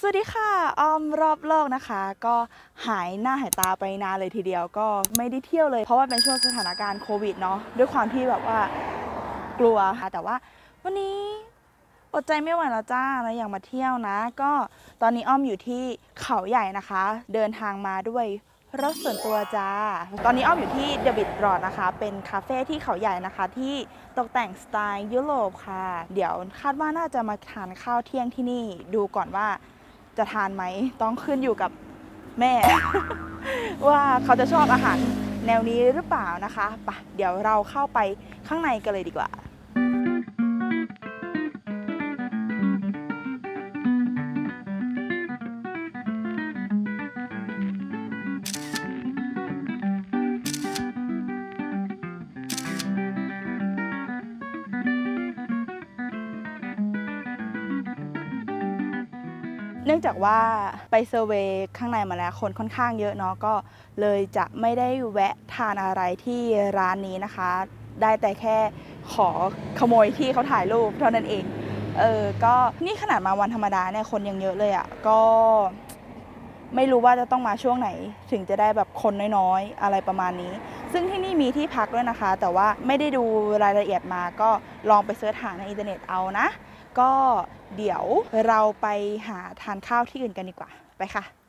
สวัสดีค่ะออมรอบโลกนะคะ ก็หายหน้าหายตาไปนานเลยทีเดียวก็ไม่ได้เที่ยวเลย เพราะว่าเป็นช่วงสถานการณ์โควิดเนาะด้วยความที่แบบว่ากลัวค่ะแต่ว่าวันนี้อดใจไม่ไหวแล้วจ้าแล้วอยากมาเที่ยวนะ ก็ตอนนี้อ้อมอยู่ที่เขาใหญ่นะคะ เดินทางมาด้วยรถส่วนตัวจ้า ตอนนี้อ้อมอยู่ที่เดบิตรอดนะคะ เป็นคาเฟ่ที่เขาใหญ่นะคะ ที่ตกแต่งสไตล์ยุโรปค่ะ เดี๋ยวคาดว่าน่าจะมาทานข้าวเที่ยงที่นี่ ดูก่อนว่า จะทานไหมต้องขึ้นอยู่กับแม่ ว่าเขาจะชอบอาหารแนวนี้หรือเปล่านะคะปะเดี๋ยวเราเข้าไปข้างในกันเลยดีกว่า เนื่องจากว่าไปเซอร์เวย์ข้างในมาแล้วคนค่อนข้างเยอะเนาะก็เลยจะไม่ได้แวะทานอะไรที่ร้านนี้นะคะ ได้แต่แค่ขอขโมยที่เขาถ่ายรูปเท่านั้นเอง เออก็นี่ขนาดมาวันธรรมดาเนี่ยคนยังเยอะเลยอะ่ะก็ไม่รู้ว่าจะต้องมาช่วงไหน ถึงจะได้แบบคนน้อยๆ อะไรประมาณนี้ ซึ่งที่นี่มีที่พักด้วยนะคะ แต่ว่าไม่ได้ดูรายละเอียดมาก็ลองไปเสิร์ชหาในอินเทอร์เน็ตเอานะ ก็เดี๋ยวเราไปหาทานข้าวที่อื่นกันดีกว่า ไปค่ะ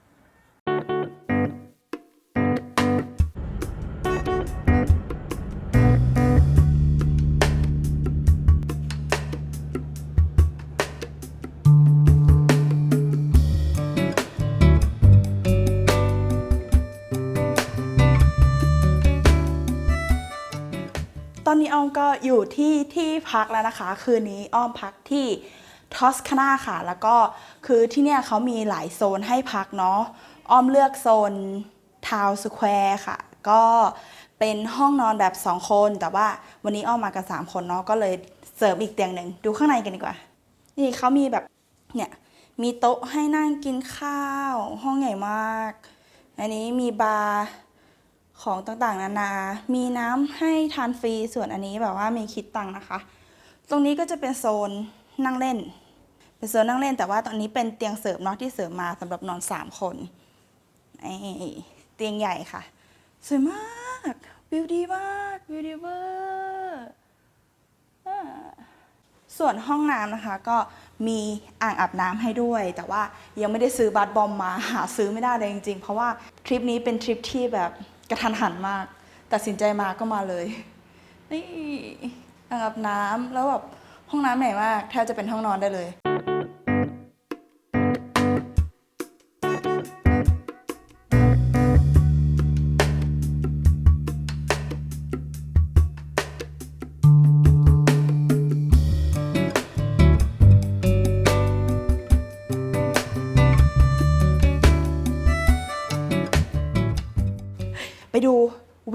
ตอนนี้อ้อมก็อยู่ที่ที่พักแล้วนะคะ คืนนี้อ้อมพักที่ทอสคานาค่ะ แล้วก็คือที่เนี่ยเขามีหลายโซนให้พักเนาะอ้อมเลือกโซนทาวสแควร์ค่ะ ก็เป็นห้องนอนแบบ 2 คน แต่ว่าวันนี้อ้อมมากัน3คนเนาะก็เลยเสริมอีกเตียงหนึ่งดูข้างในกันดีกว่า นี่เขามีแบบเนี่ยมีโต๊ะให้นั่งกินข้าว ห้องใหญ่มาก อันนี้มีบาร์ ของต่างๆ นานา มีน้ำให้ทานฟรี ส่วนอันนี้แบบว่ามีคิดตังค์นะคะ ตรงนี้ก็จะเป็นโซนนั่งเล่น เป็นโซนนั่งเล่น แต่ว่าตอนนี้เป็นเตียงเสริมเนาะที่เสริมมาสำหรับนอนสามคนเตียงใหญ่ค่ะ สวยมากวิวดีมากวิวดีเวอร์ส่วนห้องน้ำนะคะก็มีอ่างอาบน้ำให้ด้วย แต่ว่ายังไม่ได้ซื้อบัตรบอมมาหาซื้อไม่ได้เลยจริงๆ เพราะว่าทริปนี้เป็นทริปที่แบบ กระทันหันมาก ตัดสินใจมาก็มาเลย นี่อาบน้ำแล้วแบบห้องน้ำใหญ่มากแทบจะเป็นห้องนอนได้เลย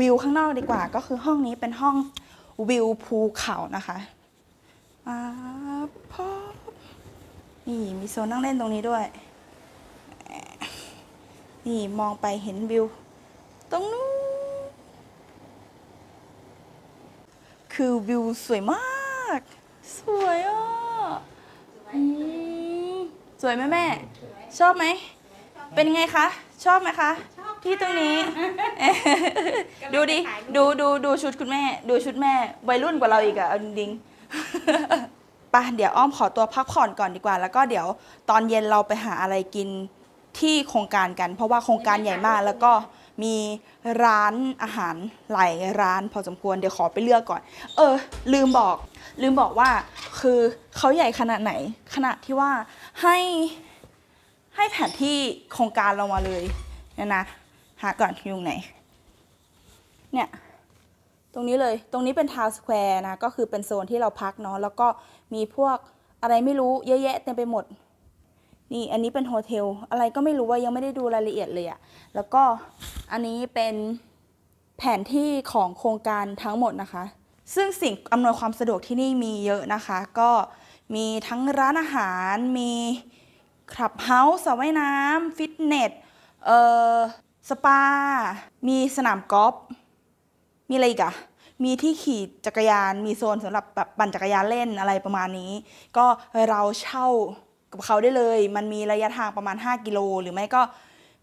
วิวข้างนอกดีกว่า ก็คือห้องนี้เป็นห้องวิวภูเขานะคะอ่าพอนี่มีโซนนั่งเล่นตรงนี้ด้วย นี่มองไปเห็นวิว ตรงนู้นคือวิวสวยมาก สวยอะอืมสวยไหมแม่ ชอบไหม เป็นไงคะ ชอบไหมคะ ที่ตรงนี้ ดูดิ ดูดูดูชุดคุณแม่ ดูชุดแม่วัยรุ่นกว่าเราอีกอะเอาจริงๆ ไปะเดี๋ยวอ้อมขอตัวพักผ่อนก่อนดีกว่า แล้วก็เดี๋ยวตอนเย็นเราไปหาอะไรกินที่โครงการกัน เพราะว่าโครงการใหญ่มาก แล้วก็มีร้านอาหารหลายร้านพอสมควรเดี๋ยวขอไปเลือกก่อน เออ ลืมบอก ลืมบอกว่า คือเขาใหญ่ขนาดไหน ขนาดที่ว่าให้ให้แผนที่โครงการเรามาเลยเนี่ยนะ หาก่อนอยู่ไหน เนี่ย ตรงนี้เลย ตรงนี้เป็นทาวน์สแควร์นะ ก็คือเป็นโซนที่เราพักเนาะ แล้วก็มีพวกอะไรไม่รู้เยอะแยะเต็มไปหมด นี่อันนี้เป็นโฮเทล อะไรก็ไม่รู้ว่ายังไม่ได้ดูรายละเอียดเลยอะแล้วก็อันนี้เป็นแผนที่ของโครงการทั้งหมดนะคะ ซึ่งสิ่งอำนวยความสะดวกที่นี่มีเยอะนะคะ ก็มีทั้งร้านอาหาร มีคลับเฮาส์สระว่ายน้ำฟิตเนส เอ่อ สปา มีสนามกอล์ฟ มีอะไรอีกอะมีที่ขี่จักรยาน มีโซนสำหรับแบบปั่นจักรยานเล่นอะไรประมาณนี้ ก็เราเช่ากับเขาได้เลย มันมีระยะทางประมาณ 5 กิโล หรือไม่ก็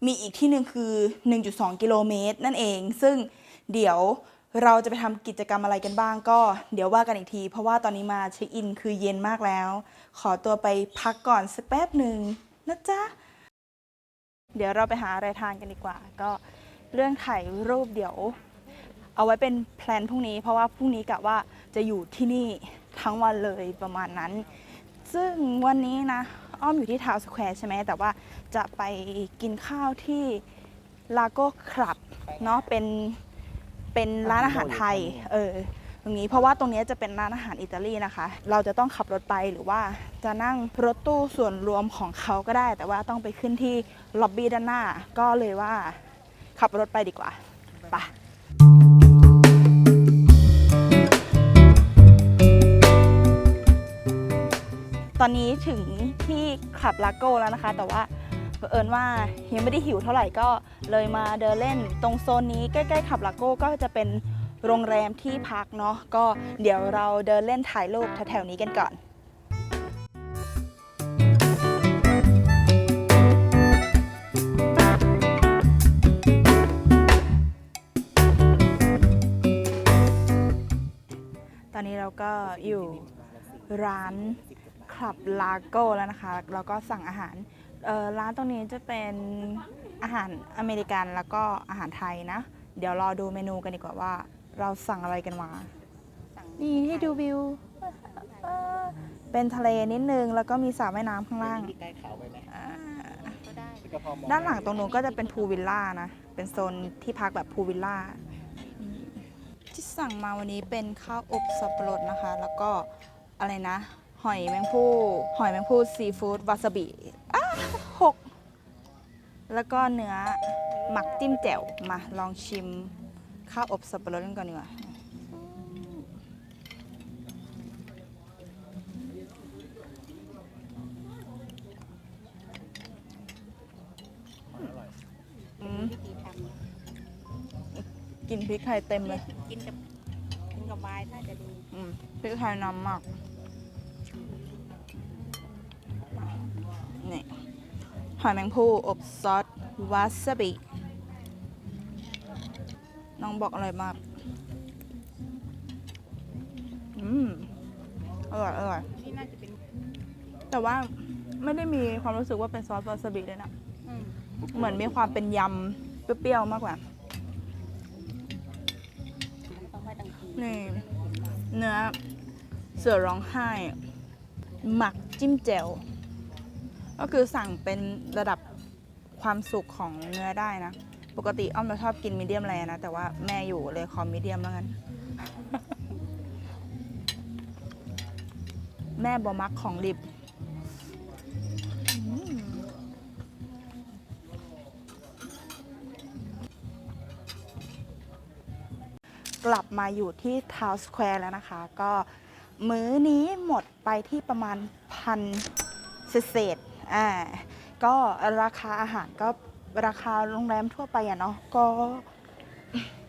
มีอีกที่หนึ่งคือ 1.2 กิโลเมตรนั่นเอง ซึ่งเดี๋ยวเราจะไปทำกิจกรรมอะไรกันบ้างก็เดี๋ยวว่ากันอีกที เพราะว่าตอนนี้มาเช็คอินคือเย็นมากแล้ว ขอตัวไปพักก่อนสักแป๊บหนึ่งนะจ๊ะ เดี๋ยวเราไปหาอะไรทานกันดีกว่า ก็เรื่องถ่ายรูปเดี๋ยว เอาไว้เป็นแพลนพรุ่งนี้ เพราะว่าพรุ่งนี้กะว่าจะอยู่ที่นี่ทั้งวันเลยประมาณนั้น ซึ่งวันนี้นะอ้อมอยู่ที่ทาวน์สแควร์ใช่ไหมแต่ว่าจะไปกินข้าวที่ลาโก้คลับเนาะเป็นเป็นร้านอาหารไทยเออตรงนี้เพราะว่าตรงนี้จะเป็นร้านอาหารอิตาลีนะคะ เราจะต้องขับรถไปหรือว่าจะนั่งรถตู้ส่วนรวมของเขาก็ได้ แต่ว่าต้องไปขึ้นที่ ล็อบบี้ด้านหน้า ก็เลยว่าขับรถไปดีกว่าไปตอนนี้ถึงที่คลับลาโก้แล้วนะคะ แต่ว่าเผอิญว่ายังไม่ได้หิวเท่าไหร่ก็เลยมาเดินเล่น ตรงโซนนี้ใกล้ๆคลับลาโก้ก็จะเป็นโรงแรมที่พักเนาะก็เดี๋ยวเราเดินเล่นถ่ายรูปแถวๆนี้กันก่อน อนนี้เราก็อยู่ร้านคลับลาโก้แล้วนะคะแล้วก็สั่งอาหารเอ่อร้านตรงนี้จะเป็นอาหารอเมริกันแล้วก็อาหารไทยนะ เดี๋ยวรอดูเมนูกันดีกว่าว่าเราสั่งอะไรกันมา นี่ให้ดูวิวเอ่อเป็นทะเลนิดนึง แล้วก็มีสระว่ายน้ำข้างล่างมีใกล้เขาไปไหมอ่าก็พอมองด้านหลังตรงนู้นก็จะเป็นพูลวิลล่านะ เป็นโซนที่พักแบบพูลวิลล่าอืม ที่สั่งมาวันนี้เป็นข้าวอบสับปะรดนะคะ แล้วก็อะไรนะ หอยแมงผู้หอยแมงผู้ซีฟู้ดวาซาบิอ้าหกแล้วก็เนื้อหมักจิ้มแจ่วมาลองชิมข้าวอบสับปะรดกันก่อนดีกว่าอืมกินพริกไทยเต็มเลย พริกไทยนำมาก นี่ หอยแมงภู่อบซอสวาซาบิ น้องบอกอร่อยมาก อืม อร่อยอร่อยนี่น่าจะเป็นแต่ว่าไม่ได้มีความรู้สึกว่าเป็นซอสวาซาบิเลยนะ อืมเหมือนมีความเป็นยำเปรี้ยวๆมากกว่ามันต้องไว้ตั้งทีนี่ เนื้อเสือร้องไห้ หมักจิ้มแจ่วก็คือสั่งเป็นระดับความสุกของเนื้อได้นะ ปกติอ้อมจะชอบกินมีเดียมแรนะ แต่ว่าแม่อยู่เลยขอมีเดียมแล้วกัน แม่บอมักของดิบ ลับมาอยู่ที่ทาวน์สแควร์แล้วนะคะ ก็มื้อนี้หมดไปที่ประมาณพันเศษอ่าก็ราคาอาหารก็ราคาโรงแรมทั่วไปอะเนาะก็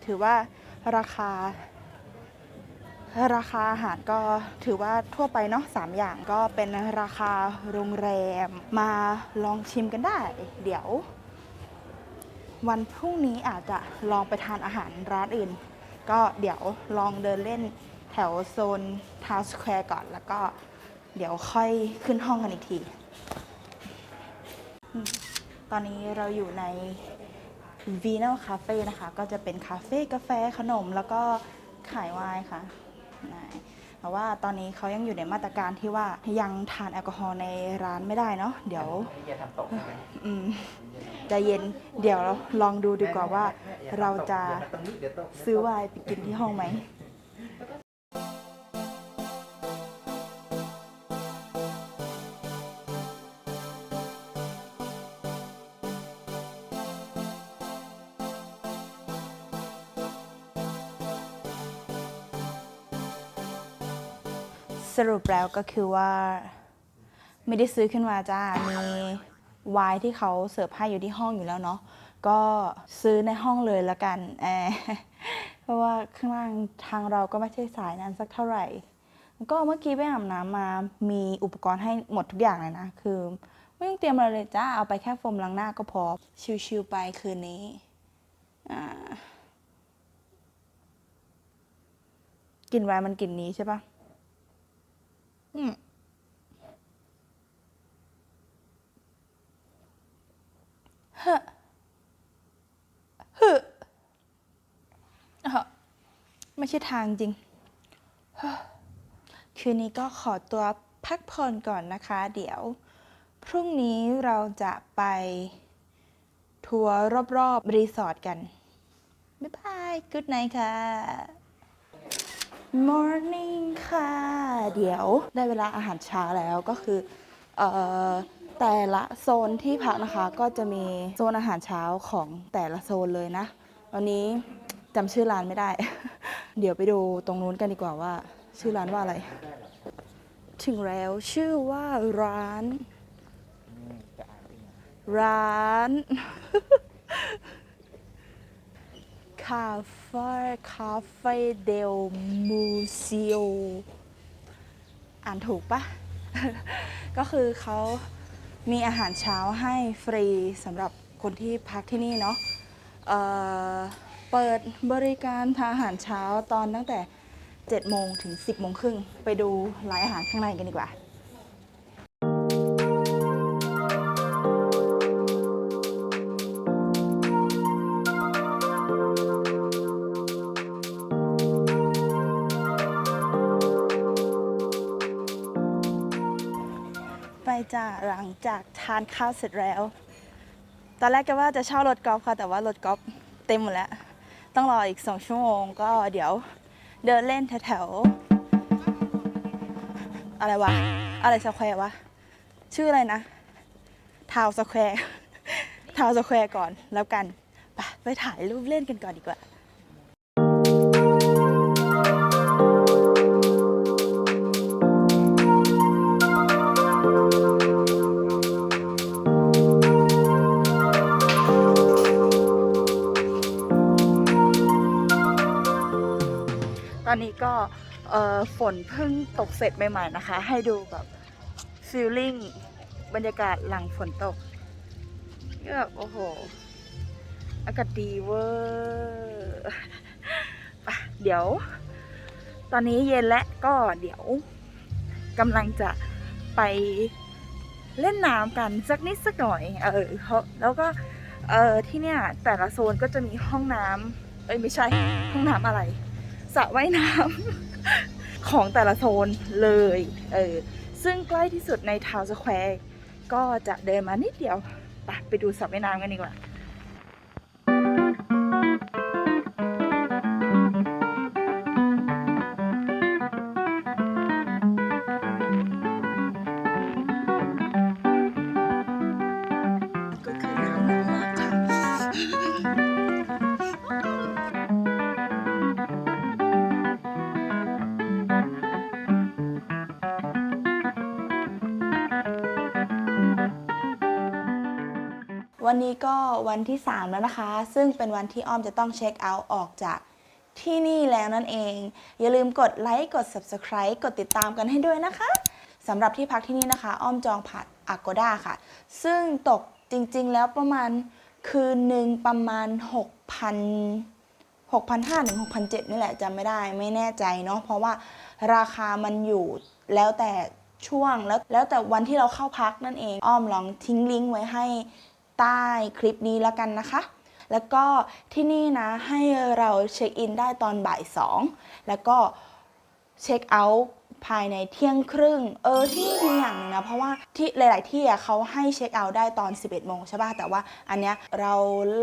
ถือว่าราคา ราคาอาหารก็ถือว่าทั่วไปเนาะสามอย่างก็เป็นราคาโรงแรมมาลองชิมกันได้ เดี๋ยว วันพรุ่งนี้อาจจะลองไปทานอาหารร้านอื่น ก็เดี๋ยวลองเดินเล่นแถวโซนทาวน์สแควร์ก่อน แล้วก็เดี๋ยวค่อยขึ้นห้องกันอีกที ตอนนี้เราอยู่ใน v i n o Cafe นะคะ ก็จะเป็นคาเฟ่กาแฟขนมแล้วก็ขายไวน์ค่ะ แต่ว่าตอนนี้เขายังอยู่ในมาตรการที่ว่ายังทานแอลกอฮอล์ในร้านไม่ได้เนาะเดี๋ยวนี่จะทำตกใช่ไหมอืมใจเย็นเดี๋ยวลองดูดีกว่าว่า เราจะตรงนี้เดี๋ยวตกซื้อไวน์ไปกินที่ห้องไหม สรุปแล้วก็คือว่า ไม่ได้ซื้อขึ้นมาจ้า มีไวน์ที่เขาเสิร์ฟให้อยู่ที่ห้องอยู่แล้วเนาะ ก็ซื้อในห้องเลยละกันแอเพราะว่าข้างล่างทางเราก็ไม่ใช่สายนั้นสักเท่าไหร่ ก็เมื่อกี้ไปอาบน้ำมา มีอุปกรณ์ให้หมดทุกอย่างเลยนะ คือไม่ต้องเตรียมอะไรเลยจ้า เอาไปแค่โฟมล้างหน้าก็พอ ชิวๆไปคืนนี้ อ่ากลินไวน์มันกลิ่นนี้ใช่ปะ เฮ้อเฮ้ออะไม่ใช่ทางจริง คืนนี้ก็ขอตัวพักผ่อนก่อนนะคะ เดี๋ยว พรุ่งนี้เราจะไปทัวร์รอบๆ รีสอร์ทกัน บ๊ายบาย good night ค่ะ morning ค่ะ เดี๋ยวได้เวลาอาหารเช้าแล้วก็คือเอ่อแต่ละโซนที่พักนะคะก็จะมีโซนอาหารเช้าของแต่ละโซนเลยนะ วันนี้จำชื่อร้านไม่ได้ เดี๋ยวไปดูตรงนู้นกันดีกว่าว่า ชื่อร้านว่าอะไร ถึงแล้วชื่อว่าร้าน ร้าน คาเฟ่คาเฟ่เดลมูซิโออ่านถูกปะ ก็คือเขามีอาหารเช้าให้ฟรีสำหรับคนที่พักที่นี่เนาะเเปิดบริการทานอาหารเช้าตอนตั้งแต่ 7 โมงถึง 10 โมงครึ่ง ไปดูรายอาหารข้างในกันดีกว่าากทานข้าวเสร็จแล้ว ตอนแรกก็ว่าจะเช่ารถกอล์ฟค่ะ แต่ว่ารถกอล์ฟเต็มหมดแล้ว ต้องรออีกสองชั่วโมง ก็เดี๋ยวเดินเล่นแถวๆอะไรวะ อะไรสแควร์วะ ชื่ออะไรนะทาวสแควร์ทาวสแควร์ก่อนแล้วกัน ไปไปถ่ายรูปเล่นกันก่อนดีกว่า นี้ก็ฝนเพิ่งตกเสร็จใหม่ๆนะคะ ให้ดูแบบฟีลลิ่งบรรยากาศหลังฝนตกก็แบบโอ้โห อากาศดีเวอร์ไปเดี๋ยว ตอนนี้เย็นและก็เดี๋ยวกำลังจะไปเล่นน้ำกันสักนิดสักหน่อย เออแล้วก็ เออที่เนี่ยแต่ละโซนก็จะมีห้องน้ำเอ้ยไม่ใช่ห้องน้ำอะไร สระว่ายน้ำ ของแต่ละโซนเลยเออซึ่งใกล้ที่สุดในทาวน์สแควร์ก็จะเดินมานิดเดียวไปไปดูสระว่ายน้ำกันดีกว่า วันนี้ก็วันที่ 3 แล้วนะคะ ซึ่งเป็นวันที่อ้อมจะต้องเช็คเอาท์ออกจากที่นี่แล้วนั่นเอง อย่าลืมกดไลค์กด Subscribe กดติดตามกันให้ด้วยนะคะสำหรับที่พักที่นี่นะคะ อ้อมจองผ่าน Agoda ค่ะ ซึ่งตกจริงๆแล้วประมาณคืนหนึ่งประมาณ 6,000 6,500ถึง6,700นี่แหละจำไม่ได้ไม่แน่ใจเนาะเพราะว่าราคามันอยู่แล้วแต่ช่วงแล้วแล้วแต่วันที่เราเข้าพักนั่นเองอ้อมลองทิ้งลิงก์ไว้ให้ ใต้คลิปนี้แล้วกันนะคะ แล้วก็ที่นี่นะให้เราเช็คอินได้ตอนบ่ายสองแล้วก็เช็คเอาท์ภายในเที่ยงครึ่ง เออที่นี่ดีอย่างหนึงนะ เพราะว่าที่หลาย ๆ ที่อะเขาให้เช็คเอาท์ได้ตอน 11โมงใช่ป่ะ แต่ว่าอันเนี้ยเรา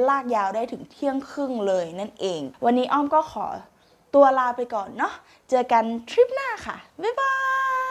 ลากยาวได้ถึงเที่ยงครึ่งเลยนั่นเอง วันนี้อ้อมก็ขอตัวลาไปก่อนเนาะ เจอกันทริปหน้าค่ะ บ๊ายบาย